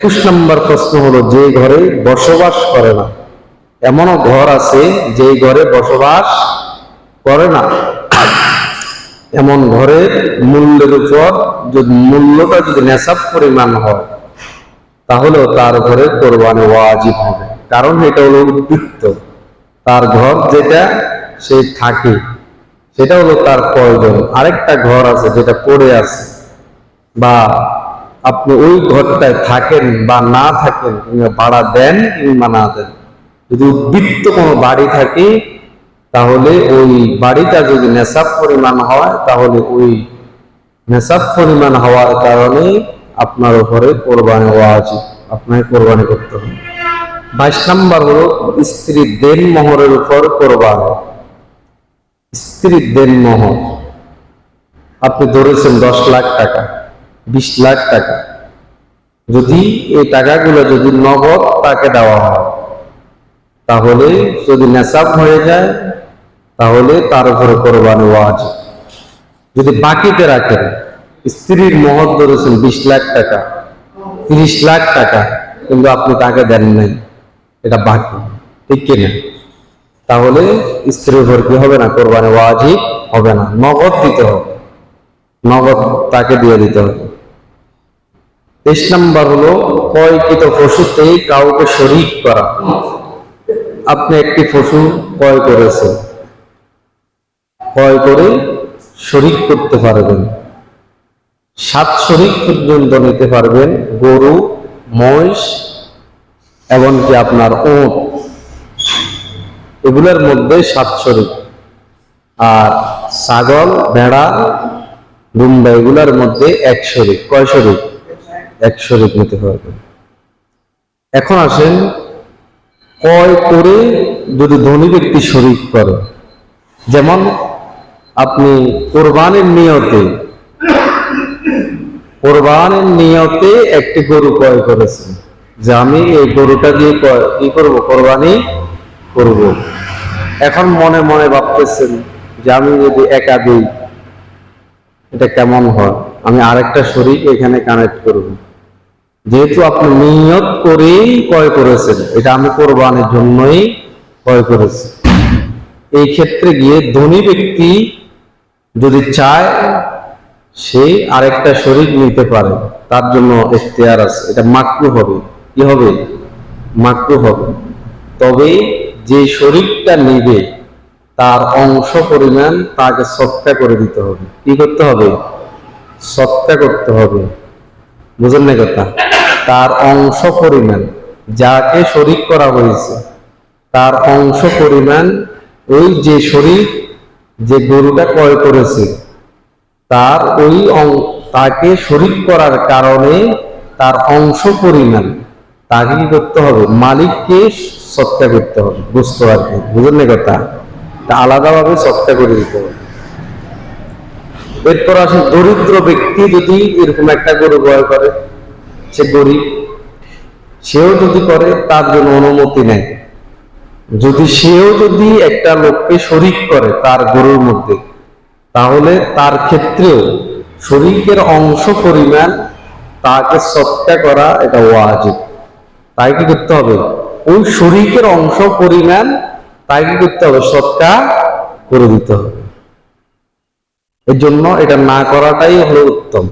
একুশ নম্বর প্রশ্ন হলো, যে ঘরে বসবাস করে না, এমনও ঘর আছে যে ঘরে বসবাস করে না। এমন ঘরের মূল্যের উপর যদি মূল্যটা যদি নেশাব পরিমাণ হয়, তাহলেও তার ঘরে কোরবানি ওয়াজিব হবে। কারণ এটা হলো উদ্বৃত্ত। তার ঘর যেটা, সে থাকে। সেটা হলো তার প্রয়োজন। আরেকটা ঘর আছে যেটা পড়ে আছে বা আপনি ওই ঘরটায় থাকেন বা না থাকেন কিংবা ভাড়া দেন কিংবা না দেন। যদি উদ্বৃত্ত কোনো বাড়ি থাকে, তাহলে ওই বাড়িটা যদি নেশাব পরিমাণ হয়, তাহলে ওই নেশাব পরিমাণ হওয়ার কারণে আপনার উপরে কোরবানি হওয়া উচিত। আপনাকে কোরবানি করতে হবে। বাইশ নাম্বার হলো স্ত্রীর দেন মোহরের উপর কোরবানি। স্ত্রীর দেন মোহর। আপনি ধরেছেন দশ লাখ টাকা। বিশ লাখ টাকা। যদি এই টাকাগুলো যদি নগদ তাকে দেওয়া হয়, তাহলে যদি নেশাব হয়ে যায়, তাহলে তার উপরে কোরবানি ওয়াজিব। যদি বাকিতে রাখেন, স্ত্রীর মহৎ ধরেছেন বিশ লাখ টাকা, তিরিশ লাখ টাকা, কিন্তু আপনি তাকে দেন নাই, এটা বাকি, ঠিক কিনা? তাহলে স্ত্রীর উপর কি হবে না? কোরবানি ওয়াজিব হবে না। নগদ দিতে হবে। নগদ তাকে দিয়ে দিতে হবে। তেইশ নাম্বার হলো ক্রয়কৃত পশুতে কাউকে শরিক করা। আপনি একটি পশু ক্রয় করেছেন। ক্রয় করে শরিক করতে পারবেন। সাত শরিক পর্যন্ত নিতে পারবেন, গরু, মহিষ, এমনকি আপনার ওট এগুলোর মধ্যে সাত শরিক। আর ছাগল, ভেড়া দুম্বা এগুলোর মধ্যে এক শরিক। কয় শরিক? এক শরিক নিতে পারবেন। এখন আসেন, ক্রয় করে যদি ধনী ব্যক্তি শরিক করে, যেমন আপনি কোরবানের নিয়তে কোরবানের নিয়তে একটি গরু ক্রয় করেছেন, যে আমি এই গরুটা দিয়ে কি করব? কোরবানি করব। এখন মনে মনে ভাবতেছেন যে আমি যদি একা দিই, এটা কেমন হয়? আমি আরেকটা শরীর এখানে কানেক্ট করব। যেহেতু আপনি নিয়ত করেই ক্রয় করেছেন, এটা আমি কোরবানের জন্যই ক্রয় করেছি। এই ক্ষেত্রে গিয়ে ধনী ব্যক্তি যদি চায়, সে আরেকটা শরীর নিতে পারে, তার জন্য এখতিয়ার আছে। এটা মাকরু হবে। কি হবে? মাকরু হবে। তবে যে শরীরটা নিবে, তার অংশ পরিমাণ তাকে সৎকা করে দিতে হবে। কি করতে হবে? সৎকা করতে হবে। বুঝেন না কথা? তার অংশ পরিমাণ, যাকে শরিক করা হয়েছে, তার অংশ পরিমাণ ওই যে শরীর যে গরুটা ক্রয় করেছে, তার ওই তাকে শরিক করার কারণে তার অংশ পরিমাণ, তাকে কি করতে হবে? মালিককে সত্তা করতে হবে, বুঝতে আর কি বুঝলেন কথা? আলাদাভাবে সত্তা করে দিতে হবে। এরপর আসে, দরিদ্র ব্যক্তি যদি এরকম একটা গরু ক্রয় করে সে গরিব, সেও যদি করে, তার জন্য অনুমতি নেয় যদি সেও যদি একটা লোককে শরিক করে তার গরুর মধ্যে, তাহলে তার ক্ষেত্রেও শরিকের অংশ পরিমাণ তাকে সৎকা করা এটা ওয়াজিব। তাই কি করতে হবে? ওই শরিকের অংশ পরিমাণ তাই কি করতে হবে? সৎকা করে দিতে হবে। এর জন্য এটা না করাটাই হলো উত্তম।